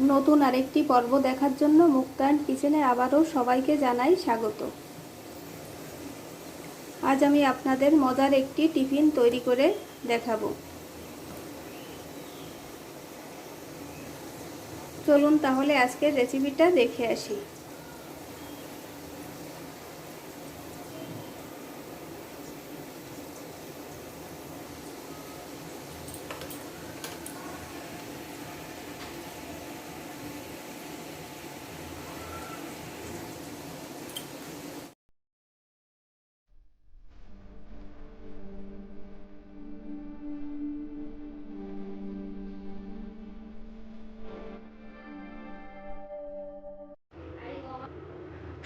নতুন আরেকটি পর্ব দেখার জন্য মুক্তায়ন কিচেনে আবারও সবাইকে জানাই স্বাগত। আজ আমি আপনাদের মজার একটি টিফিন তৈরি করে দেখাবো। চলুন তাহলে আজকের রেসিপিটা দেখে আসি।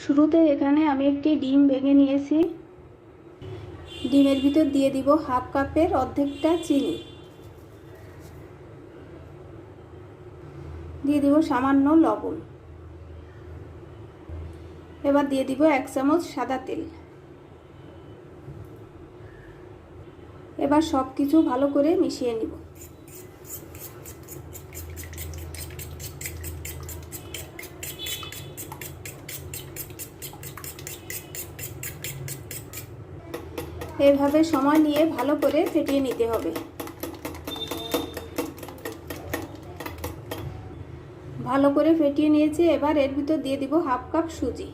শুরুতে এখানে আমি একটি ডিম ভেঙে নিয়েছি। ডিমের ভিতর দিয়ে দিব হাফ কাপের অর্ধেকটা চিনি। দিয়ে দিব সামান্য লবণ। এবার দিয়ে দিব এক চামচ সাদা তেল। এবার সব কিছু ভালো করে মিশিয়ে নিব। এভাবে সময় নিয়ে ভালো করে ফেটিয়ে নিতে হবে। ভালো করে ফেটিয়ে নিয়েছি, এবার এর ভিতর দিয়ে দিব হাফ কাপ সুজি।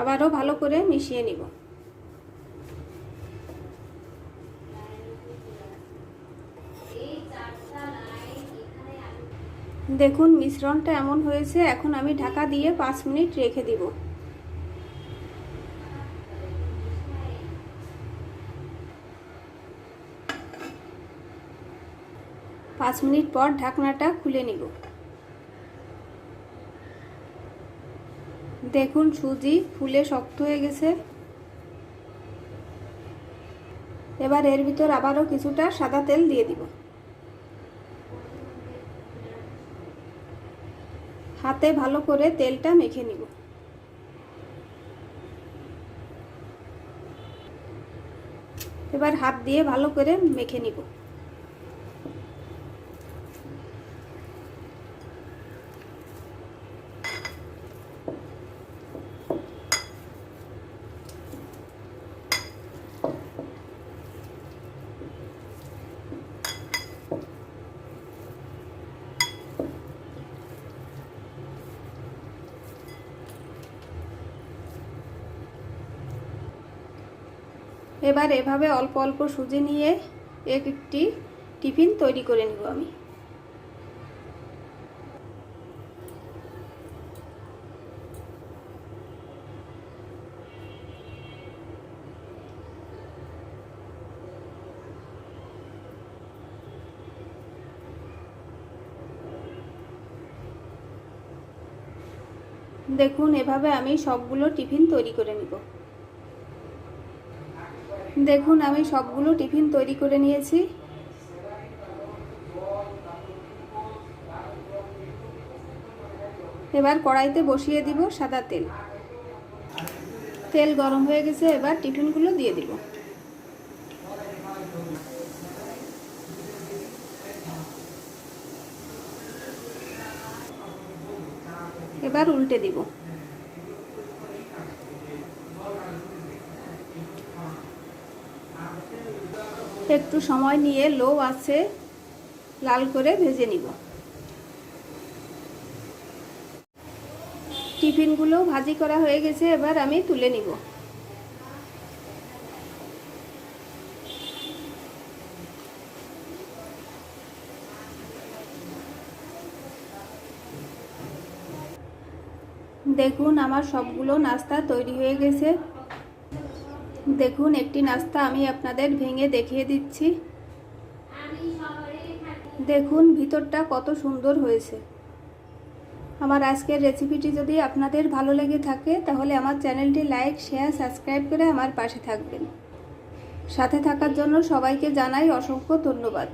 আবারও ভালো করে মিশিয়ে নিব। দেখুন, মিশ্রণটা এমন হয়েছে, এখন আমি ঢাকা দিয়ে পাঁচ মিনিট রেখে দিব। পাঁচ মিনিট পর ঢাকনাটা খুলে নিব। দেখুন, সুজি ফুলে শক্ত হয়ে গেছে। এবার এর ভিতর আবারও কিছুটা সাদা তেল দিয়ে দিব। হাতে ভালো করে তেলটা মেখে নিব। এবার হাত দিয়ে ভালো করে মেখে নিব। এবার এভাবে অল্প অল্প সুজি নিয়ে এক একটি টিফিন তৈরি করে নিব আমি। দেখুন, এভাবে আমি সবগুলো টিফিন তৈরি করে নিব। দেখুন, আমি সবগুলো টিফিন তৈরি করে নিয়েছি। এবার কড়াইতে বসিয়ে দিব সাদা তেল। তেল গরম হয়ে গেছে, এবার টিফিনগুলো দিয়ে দিব। এবার উল্টে দিব। একটু সময় নিয়ে লো আছে, লাল করে ভেজে নিব। টিফিনগুলো ভাজি করা হয়ে গেছে, এবার আমি তুলে নিব। দেখুন, আমার সবগুলো নাস্তা তৈরি হয়ে গেছে। দেখুন, একটি নাস্তা আমি আপনাদের ভেঙে দেখিয়ে দিচ্ছি। দেখুন, ভিতরটা কত সুন্দর হয়েছে। আমার আজকের রেসিপিটি যদি আপনাদের ভালো লেগে থাকে, তাহলে আমার চ্যানেলটি লাইক, শেয়ার, সাবস্ক্রাইব করে আমার পাশে থাকবেন। সাথে থাকার জন্য সবাইকে জানাই অসংখ্য ধন্যবাদ।